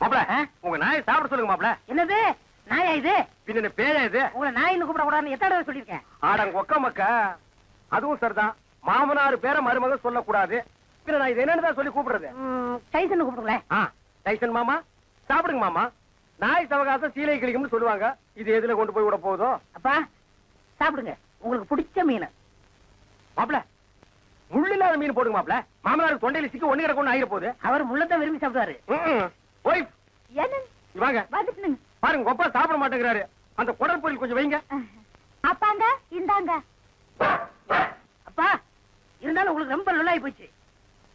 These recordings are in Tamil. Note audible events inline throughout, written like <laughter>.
மாப்ள ஆ? உங்க நாயை சாப்பிட சொல்லுங்க மாப்ள என்னது? நாயா இது? பின்ன பேயா இது? உங்களை நாயின்னு கூப்பிட கூடாதுன்னு எத்தனை சொல்லியிருக்கேன்? ஆடங்க ஒக்க மக்க. அதுவும் சரிதான். மாமனார் பேர மருமக சொல்லக்கூடாது. பின்ன நான் இது என்னன்னு சொல்லி கூப்பிடுறது? டைசன் கூப்பிடுங்களேன். டைசன் மாமா சாப்பிடுங்க மாமா. நாய் சவகாசம் சீலை கிளிக்கும்னு சொல்லுவாங்க. இது எதுல கொண்டு போய் விட போகுதோ? அப்பா சாப்பிடுங்க. உங்களுக்கு பிடிச்ச மீன். மாப்ள முள்ளு இல்லாத மீன் போடுங்க மாப்ள மாமனார் தொண்டையில சிக்கி ஒண்ணு கிடக்கும் ஆயிர போகுது. அவர் முள்ளத்தான் விரும்பி சாப்பிடுவாரு. ஒய்ஃப் வாங்க. பாருங்க கொப்பா சாப்பிட மாட்டேங்கிறாரு. அந்த குடல் பொரியல் கொஞ்சம் வைங்க. அப்பாங்க இந்தாங்க. அப்பா இருந்தாலும் உங்களுக்கு ரொம்ப நல்லாயி போச்சு.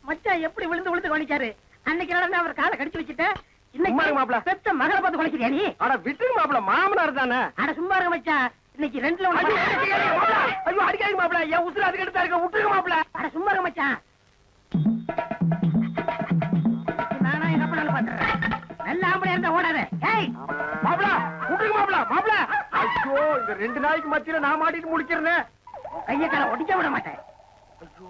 மச்சான் எப்படி விழுந்து விழுந்து கவனிச்சாரு? அன்னைக்கு நடந்து அவர் காலை கடிச்சு வச்சுட்டேன் இன்னைக்கு மாப்ள. பெத்த மகளை பார்த்து குலைக்கிறியா நீ? ஆனா விட்டுருங்க மாப்ள. மாமனார் தானே. அட சும்மா இருக்க மச்சான். இன்னைக்கு ரெண்டுல ஒண்ணு அடிக்காதீங்க மாப்ள. ஐயோ அடிக்காதீங்க மாப்ள என் உசுறு அதுக்கு எடுத்தா இருக்க. விட்டுருங்க மாப்ள அட சும்மா இருக்க மச்சான். நானா எங்க அப்பனாலும் பாத்துறேன் நல்ல ஆம்பளையா இருந்தா ஓடாத. ஏய்! மாப்ள விட்டுருங்க மாப்ள மாப்ள ஐயோ இந்த ரெண்டு நாளைக்கு மத்தியில நான் மாட்டிட்டு முடிக்கிறேன். கைய கால ஒடிக்க விட மாட்டேன். ஐயோ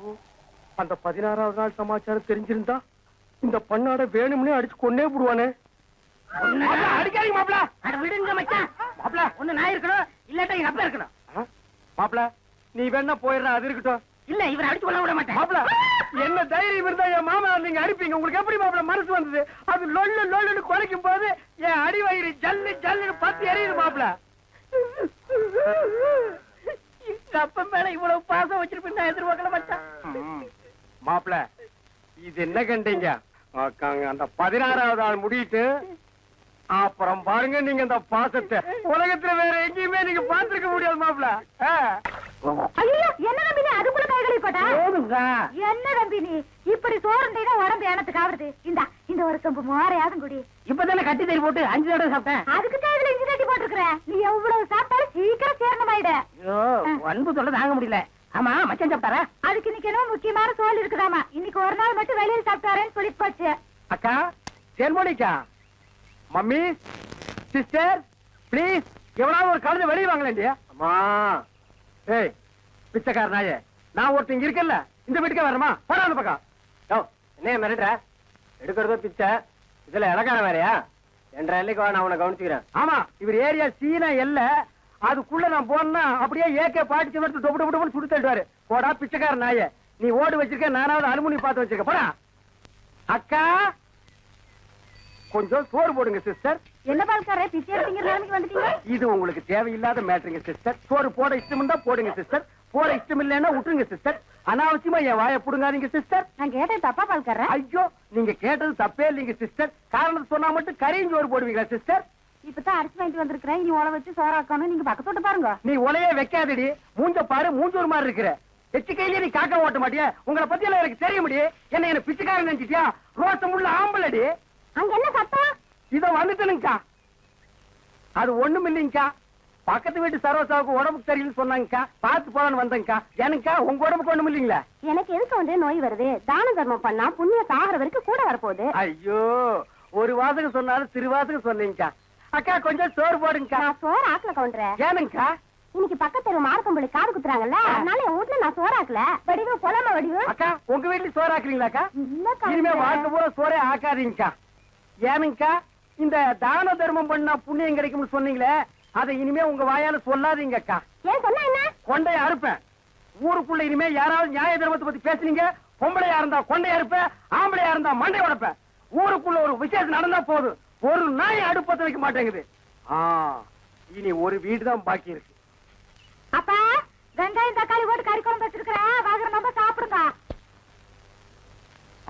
அந்த பதினாறாவது நாள் சமாச்சாரம் தெரிஞ்சிருந்தா இந்த பண்ணாட வேணும்னே அடிச்சு கொன்னே போடுவானே மாப்ள, அடிக்காதீங்க மாப்ள அட விடுங்க மச்சான். மாப்ள ஒண்ணு நான் இருக்கணும். இல்லாட்டா எங்க அப்பா இருக்கணும். ஆ? மாப்ள நீ வேணா போயிடுற அது இருக்கட்டும். இல்ல இவரை அடிச்சு கொள்ள விட மாட்டேன். மாப்ள என்ன தைரியம் இருந்தா என் மாமா நீங்க அடிப்பீங்க? உங்களுக்கு எப்படி மாப்ள மனசு வந்தது? அது லொல்லு லொல்லுன்னு குறைக்கும் போது என் அடி வயிறு ஜல்லு ஜல்லுன்னு பத்தி எரியுது மாப்ள எங்க அப்பா மேல இவ்வளவு பாசம் வச்சிருப்பேன் நான் எதிர்பார்க்கல மச்சான். மாப்ள இது என்ன கண்டீங்க? அந்த பதினாறாவது ஆள் முடியிட்டு அப்புறம் பாருங்க நீங்க இந்த பாசத்தை. உலகத்துல வேற எங்கேயுமே நீங்க பார்த்திருக்க முடியாது. ஐயோ என்ன நம்பி நீ? அதுக்குள்ள கைகளை போட்டா? என்ன நம்பி நீ? இப்படி சோறுண்டீங்கன்னா உடம்பு எனத்துக்கு ஆகுறது இந்தா இந்த ஒரு மோரையாதும் குடி. இப்பதானே கட்டி தறி போட்டு அஞ்சு தடவை சாப்பிட்டேன். அதுக்கு இதுல இஞ்சி தட்டி போட்டிருக்கிற. நீ எவ்வளவு சாப்பிட்டாலும் சீக்கிரம் சேரணமாயிட. அன்பு சொல்ல தாங்க முடியல. ஆமா மச்சான் சாப்பிட்டாரா? அதுக்கு இன்னைக்கு என்ன முக்கியமான சோல் இருக்குதாமா. இன்னைக்கு ஒரு நாள் மட்டும் வெளியில சாப்பிட்டாரேன்னு சொல்லிட்டு போச்சு. அக்கா தேன்மொழிக்கா மம்மி சிஸ்டர் ப்ளீஸ் எவனாவது ஒரு கழுதை வெளியே வாங்கலேண்டி அம்மா. ஏய் பிச்சைக்கார நாயே நான் ஒருத்தங்க இருக்கல்ல இந்த வீட்டுக்கே வரமா போடா அந்த பக்கம். யோ என்ன மிரட்டுற? எடுக்கிறதோ பிச்சை. இதுல இலக்கார வேறையா? என்ற எல்லைக்கு நான் உன்னை கவனிச்சுக்கிறேன். ஆமா இவர் ஏரியா சீனா எல்ல. அதுக்குள்ள நான் போனா அப்படியே ஏகே பாட்டிச்சு எடுத்து டொப்பு டொப்பு சுடு தள்ளுவாரு போடா பிச்சைக்கார நாயே. நீ ஓடு வச்சிருக்க நானாவது அலுமினி பார்த்து வச்சிருக்க. போடா. அக்கா கொஞ்சம் சோறு போடுங்க சிஸ்டர் என்ன பால்காரே பிச்சை எடுத்தீங்க நிலைமைக்கு வந்துட்டீங்க? இது உங்களுக்கு தேவையில்லாத மேட்டருங்க சிஸ்டர் சோறு போட இஷ்டம் இருந்தா போடுங்க சிஸ்டர் போட இஷ்டம் இல்லைன்னா விட்டுருங்க சிஸ்டர் அனாவசியமா என் வாயை புடுங்காதீங்க சிஸ்டர் நான் கேட்டேன் தப்பா பால்காரே ஐயோ நீங்க கேட்டது தப்பே இல்லைங்க சிஸ்டர் காரணத்தை சொன்னா மட்டும் கரையும் சோறு போடுவீங்களா சிஸ்டர் இப்பதான் அரிசி வாங்கிட்டு வந்திருக்கிறேன். இனி உழ வச்சு சோறாக்கணும் நீங்க பக்கத்தோட்டு பாருங்க. நீ உலையே வைக்காதடி. மூஞ்ச பாரு மூஞ்சூர் மாதிரி இருக்கிற. எச்சு கையிலே நீ காக்கா ஓட்ட மாட்டியா? உங்களை பத்தி எல்லாம் எனக்கு தெரிய முடியும் என்ன என்ன பிச்சைக்காரன் நினைச்சிட்டியா? ரோசம் உள்ள ஆம்பளடி. அங்க என்ன சத்தம்? இதோ வந்துட்டனுங்கக்கா. அது ஒண்ணும் இல்லைங்கக்கா. பக்கத்து வீட்டு சரோசாவுக்கு உடம்புக்கு சரியில்லைன்னு சொன்னாங்கக்கா. பார்த்து போலான்னு வந்தேங்கக்கா. எனக்கா உங்க உடம்புக்கு ஒண்ணும் இல்லைங்களா? எனக்கு எதுக்கு வந்து நோய் வருது? தான தர்மம் பண்ணா புண்ணிய சாகர வரைக்கும் கூட வரப்போகுது. ஐயோ ஒரு வாசகம் சொன்னாலும் திருவாசகம் சொன்னீங்கக்கா. அக்கா கொஞ்சம் சோறு போடுங்கக்கா. நான் சோறு ஆக்கல கவுண்டரேன் ஏனுங்கக்கா? இன்னைக்கு பக்கத்து மாரக்கம்பளி காது குத்துறாங்கல்ல? அதனால என் வீட்டுல நான் சோறு ஆக்கல. வடிவு புலம வடிவு. அக்கா உங்க வீட்டுல சோறு ஆக்குறீங்களாக்கா? இல்ல இனிமே கவுண்டரே. வாழ்க்கை பூரா சோறே ஆக்காதீங்கக்கா. ஏனுங்கக்கா இந்த தான தர்மம் பண்ணா புண்ணியம் கிடைக்கும்னு சொன்னீங்களே அதை இனிமே உங்க வாயால சொல்லாதீங்கக்கா. ஏன் சொன்னா என்ன? கொண்டைய அறுப்பேன். ஊருக்குள்ள இனிமே யாராவது நியாய தர்மத்தை பத்தி பேசுனீங்க பொம்பளையா இருந்தா கொண்டைய அறுப்பேன் ஆம்பளையா இருந்தா மண்டை உடைப்பேன். ஊருக்குள்ள ஒரு விசேஷம் நடந்தா போதும் ஒரு நாய் அடுப்பத்த வைக்க மாட்டேங்குது. ஆ இனி ஒரு வீடு தான் பாக்கி இருக்கு. அப்பா வெங்காயம் தக்காளி போட்டு கறி குழம்பு வச்சிருக்கிறேன். வாங்குற நம்ம சாப்பிடுங்க.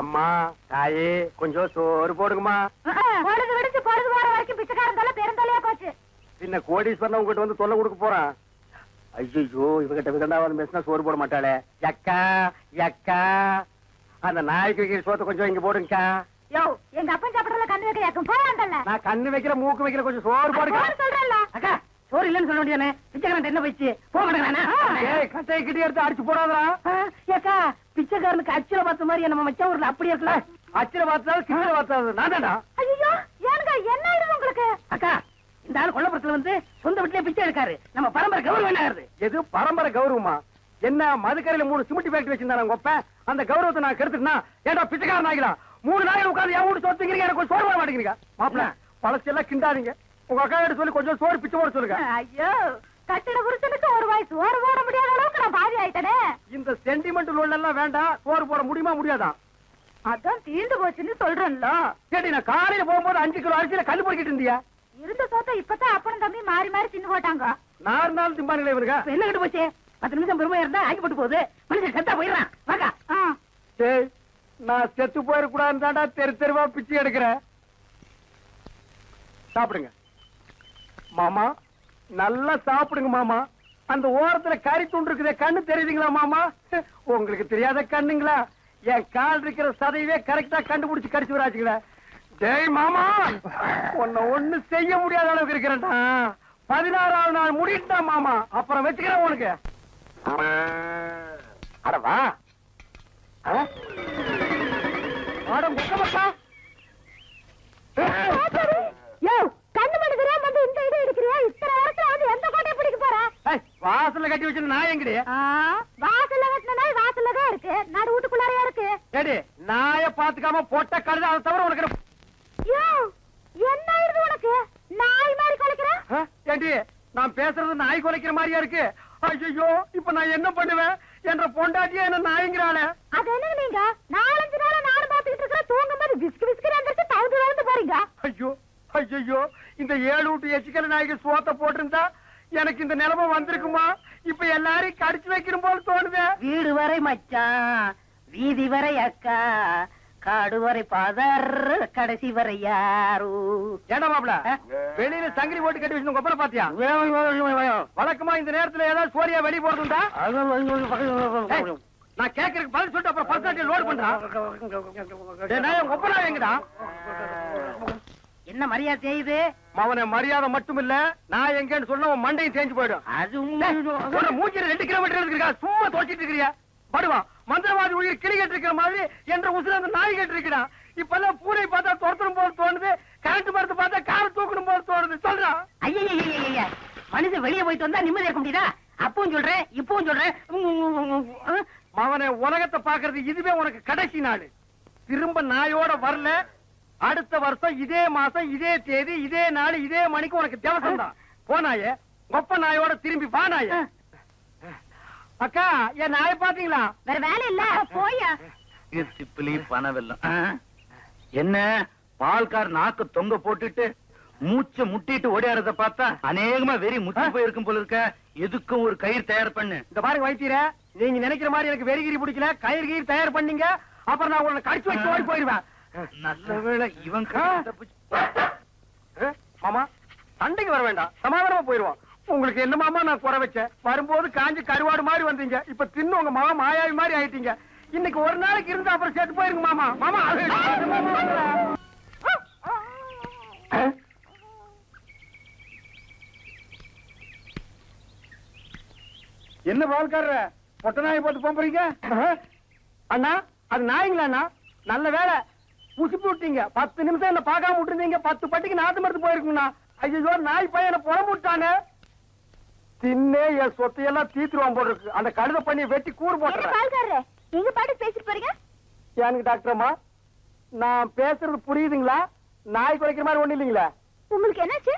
அம்மா தாயே கொஞ்சம் சோறு போடுங்கம்மா. பொழுது விடுச்சு பொழுது போற வரைக்கும் பிச்சைக்காரன் தொல்லை பெருந்தொல்லையா போச்சு. பின்ன கோடீஸ்வரன் உங்ககிட்ட வந்து தொல்லை கொடுக்க போறான். ஐயோ இவகிட்ட விதண்டாவது பேசினா சோறு போட மாட்டாளே. யக்கா யக்கா. அந்த நாய்க்கு வைக்கிற சோத்தை கொஞ்சம் இங்க போடுங்கக்கா. யோ எங்க அப்பன் சாப்பிடறதுல கண்ணு வைக்க யாக்கும் போயாண்டல்ல நான் கண்ணு வைக்கிற மூக்கு வைக்கிற கொஞ்சம் சோறு போடுங்க சொல்றேன்ல. அக்கா சோறு இல்லைன்னு சொல்ல வேண்டியதானே? பிச்சைக்காரன் என்ன போயிடுச்சு? போக மாட்டேங்கிறானா? கட்டையை கிட்டி எடுத்து அடிச்சு போடாதடா. ஆ, ஏக்கா பிச்சைக்காரனுக்கு அச்சுல பார்த்த மாதிரி நம்ம மச்ச ஊர்ல அப்படி இருக்கல அச்சில பார்த்தாலும் கிட்ட பார்த்தாலும் நான் தானா ஐயோ ஏனுங்க என்ன ஆயிடுது உங்களுக்கு? அக்கா இந்த ஆள் கொல்லப்புறத்துல வந்து சொந்த வீட்டுலயே பிச்சை எடுக்காரு. நம்ம பரம்பரை கௌரவம் என்ன ஆகுது? எது பரம்பரை கௌரவமா? என்ன மதுக்கரையில மூணு சிமெண்ட் ஃபேக்டரி வச்சிருந்தாங்க உங்க அப்ப? அந்த கௌரவத்தை நான் கெடுத்துட்டா ஏன்டா பிச்சைக்காரன் ஆகிலாம் மூணு நாள் உட்கார்ந்து என் வீட்டு சொத்துங்கிறீங்க எனக்கு சோறு மாட்டேங்கிறீங்க. மாப்பிள பழசெல்லாம் கிண்டாதீங்க. உங்க அக்கா கிட்ட சொல்லி கொஞ்சம் சோறு பிச்சை போட சொல்லுங்க. <laughs> ஐயோ கட்டிட புருஷனுக்கு ஒரு வயசு சோறு போட முடியாத அளவுக்கு நான் பாதி ஆயிட்டனே. இந்த சென்டிமெண்ட் லோன் எல்லாம் வேண்டாம். சோறு போட முடியுமா முடியாதா? அதான் தீர்ந்து போச்சுன்னு சொல்றேன்ல. கேட்டி நான் காலையில போகும்போது அஞ்சு கிலோ அரிசியில கல் பொறுக்கிட்டு இருந்தியா? இருந்த சோத்த இப்பதான் அப்பனும் தம்பி மாறி மாறி தின்னு போட்டாங்க. இருந்தாலும் திம்பானுங்களே இவனுங்க. இப்ப என்ன கிட்ட போச்சு? பத்து நிமிஷம் பெருமையா இருந்தா ஆக்கி போட்டு போகுது. மனுஷன் செத்தா போயிடுறான். ஆ, டேய் நான் செத்து போயிடக்கூடாதுன்னு தாண்டா தெரு தெருவா பிச்சை எடுக்கிறேன். சாப்பிடுங்க. மாமா நல்லா சாப்பிடுங்க மாமா. அந்த ஓரத்துல கறி துண்டு இருக்குதே கண்ணு தெரியுதுங்களா மாமா? உங்களுக்கு தெரியாத கண்ணுங்களா? என் கால் இருக்கிற சதையவே கரெக்டா கண்டுபிடிச்சு கடிச்சு வராச்சுங்களே டேய் மாமா உன்னை ஒண்ணு செய்ய முடியாத அளவுக்கு இருக்கிறேன்டா. பதினாறாவது நாள் முடிட்டா மாமா. அப்புறம் வச்சுக்கிறேன் உனக்கு. அடவா வா. ஆ? ஆட முக்கமக்கா ஆத்தாடி. யோ, கண்ணு மணி தெரியாம வந்து இந்த இடம் எடுக்கிறியா? இத்தனை நேரத்துல வந்து எந்த கோட்டையை பிடிக்க போற? ஏய், வாசல்ல கட்டி வச்சிருந்த நாய் எங்கடி? வாசல்ல கட்டின நாய் வாசல்ல தான் இருக்கு. நடு வீட்டுக்குள்ளாரையா இருக்கு. ஏடி நாய பாத்துக்காம பொட்ட கழுத அதை தவிர உனக்கு என்ன- யோ, என்ன இது உனக்கு? நாய் மாதிரி குலைக்கிற? ஏண்டி நான் பேசுறது நாய் குலைக்கிற மாதிரியா இருக்கு? ஐயோ இப்ப நான் என்ன பண்ணுவேன்? என்ற பொண்டாட்டியே என்ன நாய்ங்கிறாளே. அது என்ன நீங்க? நாலஞ்சு நாளா நானும் பாத்துக்கிட்டு இருக்கிற தூங்கும் போது பிஸ்கு வந்துட்டு தவுந்து தவுந்து போறீங்க. ஐயோ ஐயோ இந்த ஏழு விட்டு எச்சிக்கல நாய்க்கு சோத்த போட்டிருந்தா எனக்கு இந்த நிலைமை வந்திருக்குமா? இப்ப எல்லாரையும் கடிச்சு வைக்கணும் போல தோணுதே. வீடு வரை மச்சான் வீதி வரை அக்கா காடு வரை பாதர் கடைசி வரை யாரு? ஆ? வெளியில சங்கிலி போட்டு கட்டி வச்சு கொப்பரை பாத்தியா? வழக்கமா இந்த நேரத்துல ஏதாவது சோரியா வெளிய போறதுண்டா? நான் கேக்குறதுக்கு பதில் சொல்லிட்டு அப்புறம் பர்சன்டேஜ் லோட் பண்றான் ஒப்பனா எங்கடா? என்ன மரியாதை செய்யுது? அவன மரியாதை மட்டும் இல்ல நான் எங்கன்னு சொன்ன மண்டையும் தேஞ்சு போயிடும். அது மூஞ்சில ரெண்டு கிலோமீட்டர் இருக்கா சும்மா தோச்சிட்டு இருக்கிறியா? படுவா மந்திரவாதி உயிர் கிளி இருக்கிற மாதிரி என்ற உசுர அந்த நாய் கட்டு இருக்கிறான் இப்ப எல்லாம் பூனை பார்த்தா துரத்தணும் போல தோணுது கரண்ட் மரத்தை பார்த்தா காரை தூக்கணும் போல தோணுது. சொல்றான் ஐயா மனுஷன் வெளியே போயிட்டு வந்தா நிம்மதி இருக்க முடியுதா? அப்பவும் சொல்றேன் இப்பவும் சொல்றேன். மவனை உலகத்தை பாக்குறது இதுவே உனக்கு கடைசி நாள். திரும்ப நாயோட வரல அடுத்த வருஷம் இதே மாசம் இதே தேதி இதே நாள் இதே மணிக்கு உனக்கு திவசம் தான். போனாயே ஒப்ப நாயோட திரும்பி வா நாயே. அக்கா என் நாயை பாத்தீங்களா? வேற வேலை இல்ல. போயா சிப்பிலி பணவெல்லாம்? என்ன? பால்கார் நாக்கு தொங்க போட்டுட்டு மூச்ச முட்டிட்டு ஓடியாரத பார்த்தா அநேகமா வெறி முத்தி போயிருக்கும் போல இருக்க. எதுக்கும் ஒரு கயிறு தயார் பண்ணு. இந்த பாருங்க வைத்தீர நீங்க நினைக்கிற மாதிரி எனக்கு வெறிகிரி பிடிக்கல. கயிறு கயிறு தயார் பண்ணீங்க. அப்புறம் நான் உன்னை கடிச்சு வச்சு ஓடி போயிருவேன். நல்ல வேளை இவன் மாமா சண்டைக்கு வர வேண்டாம். சமாதானமா போயிருவோம் உங்களுக்கு என்ன மாமா நான் குறை வச்சேன்? வரும்போது காஞ்சி கருவாடு மாதிரி வந்தீங்க. இப்ப தின்னு உங்க மாமா மாயாவி மாதிரி ஆயிட்டீங்க. இன்னைக்கு ஒரு நாளைக்கு இருந்தா அப்புறம் செத்து போயிருங்க மாமா. மாமா? என்ன பால்காரர? பொட்ட நாயை போட்டு போறீங்க அண்ணா அது நாய்ங்களா அண்ணா நல்ல வேலை. உசுப்பி விட்டீங்க. பத்து நிமிஷம் என்ன பார்க்காம விட்டுருந்தீங்க. பத்து பட்டிக்கு நாத்து மருந்து போயிருக்குங்கண்ணா ஐயோ நாய் பையனை புறம்பு விட்டானே. தின்னே என் சொத்தையெல்லாம் தீத்துருவான் போல இருக்கு அந்த கழுத பண்ணி வெட்டி கூறு போட்டுறேன். எங்க பாட்டு பேசிட்டு போறீங்க? டாக்டர் அம்மா நான் பேசுறது புரியுதுங்களா? நாய் குறைக்கிற மாதிரி ஒண்ணு இல்லைங்களா? உங்களுக்கு என்னாச்சு?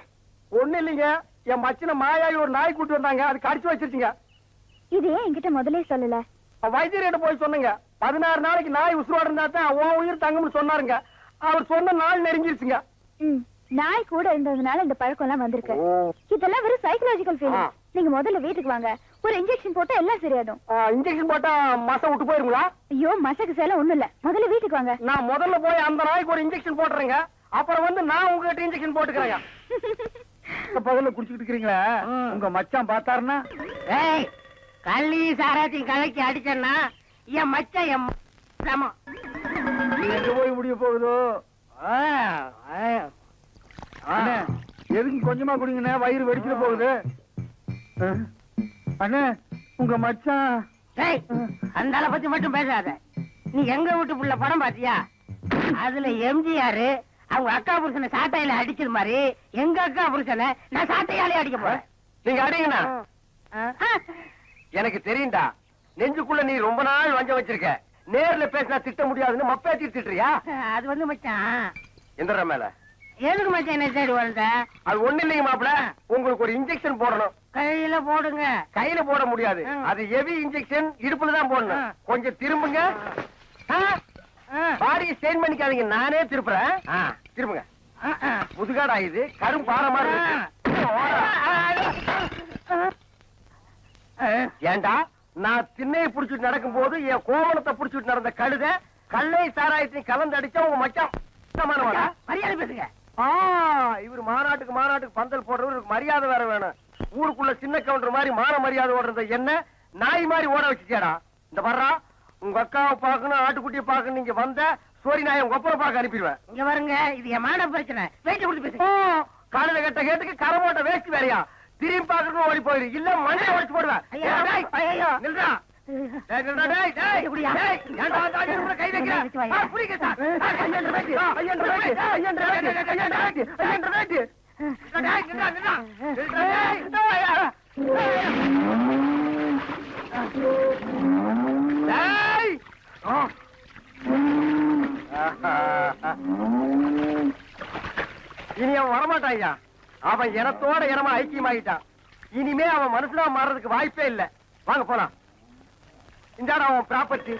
ஒண்ணு இல்லைங்க. என் மச்சின மாயாவி ஒரு நாய் கூட்டு வந்தாங்க. அது கடிச்சு வச்சிருச்சுங்க. இது ஏன் என்கிட்ட முதல்ல சொல்லல? வைத்தியர்கிட்ட போய் சொன்னங்க. பதினாறு நாளைக்கு நாய் உசுரோட இருந்தா தான் உன் உயிர் தங்கும்னு சொன்னாருங்க. அவர் சொன்ன நாள் நெருங்கிருச்சுங்க. நாய் கூட இருந்ததுனால இந்த பழக்கம் எல்லாம் வந்திருக்கு இதெல்லாம் வெறும் சைக்கலாஜிக்கல். ஃபீலிங் நீங்க முதல்ல வீட்டுக்கு வாங்க. ஒரு இன்ஜெக்ஷன் போட்டா எல்லாம் சரியாடும் இன்ஜெக்ஷன் போட்டா மசம் விட்டு போயிருங்களா? ஐயோ மசக்கு சேல ஒண்ணும் இல்ல. முதல்ல வீட்டுக்கு வாங்க. நான் முதல்ல போய் அந்த நாய்க்கு ஒரு இன்ஜெக்ஷன் போட்டுறேங்க. அப்புறம் வந்து நான் உங்ககிட்ட இன்ஜெக்ஷன் போட்டுக்கிறேங்க. <laughs> பகல்ல குடிச்சிட்டு இருக்கிறீங்களா? உங்க மச்சான் பார்த்தாருன்னா ஏய் கள்ளி சாராத்தையும் கலக்கி அடிச்சேன்னா என் மச்சான் என் சமம் எங்க போய் முடிய போகுதோ? எதுக்கு கொஞ்சமா குடிங்கண்ணே? வயிறு வெடிச்சிட போகுது. அண்ணே உங்க மச்சான் டேய் அந்த பத்தி மட்டும் பேசாத. நீ எங்க வீட்டு புள்ள படம் பாத்தியா அதுல எம்ஜிஆர் அவங்க அக்கா புருஷனை சாட்டையில அடிச்சது மாதிரி எங்க அக்கா புருஷனை நான் சாட்டையாலே அடிக்க போறேன். நீங்க அடிங்கண்ணா. எனக்கு தெரியும்டா. நெஞ்சுக்குள்ள நீ ரொம்ப நாள் வஞ்சம் வச்சிருக்க. நேர்ல பேசினா திட்ட முடியாதுன்னு மப்பேத்தி திட்டுறியா? அது வந்து மச்சான். எந்திர மேல. எதுக்கு மச்சான் என்ன தேடி வந்த அது ஒண்ணு இல்லைங்க மாப்பிள. உங்களுக்கு ஒரு இன்ஜெக்ஷன் போடணும். கையில போடுங்க. கையில போட முடியாது. அது ஹெவி இன்ஜெக்ஷன் இடுப்புல தான் போடணும். கொஞ்சம் திரும்புங்க. பாடியை ஸ்டெயின் பண்ணிக்காதீங்க. நானே திருப்புறேன். திரும்புங்க. முதுகாடா இது. கரும் மாதிரி இருக்கு. ஏண்டா? நான் திண்ணையை புடிச்சிட்டு நடக்கும் போது என் கோமணத்தை புடிச்சிட்டு நடந்த கழுத கல்லை சாராயத்தையும் கலந்து அடிச்சா உங்க மச்சான்? மரியாதை பேசுங்க. இவர் மாநாட்டுக்கு மாநாட்டுக்கு பந்தல் போடுறவர் இவருக்கு மரியாதை வேற வேணும். ஊருக்குள்ள சின்ன கவுண்டர் மாதிரி மான மரியாதை ஓடுறத என்ன நாய் மாதிரி ஓட வச்சுட்டியாடா? இந்த வர்றா உங்க அக்காவை பார்க்கணும் ஆட்டுக்குட்டியை பார்க்கணும் நீங்க வந்த சோரி நாயை உங்க ஒப்பனை பார்க்க அனுப்பிடுவேன். இங்க பாருங்க இது என் மான பிரச்சனை. வெயிட் கொடுத்து பேசுங்க காலையில கட்ட கேட்டுக்கு கரை போட்ட வேஸ்ட் வேறையா திரும்பி பார்க்கணும் ஓடி போயிரு இல்ல மண்ணை உடைச்சு போடுவேன் ஐயா, ஐயோ. நில்றா. கை வைக்கிற? வச்சு வாயா. ஆ, புடிங்க சார். ஆ, ஐயன்ற வேட்டி. ஆ, ஐயன்ற வேட்டி. ஐயன்ற வேட்டி. ஐயன்ற வேட்டி. ஐயன்ற வேட்டி. டேய், நில்றா, நில்றா. நில்றா, டேய். டேய். ஆ. இனி அவன் வரமாட்டான் அவன் இனத்தோட இனமா ஐக்கியமாயிட்டான். இனிமே அவன் மனுஷனா மாறதுக்கு வாய்ப்பே இல்ல. வாங்க போலாம். இந்தாடா அவன் ப்ராப்பர்ட்டி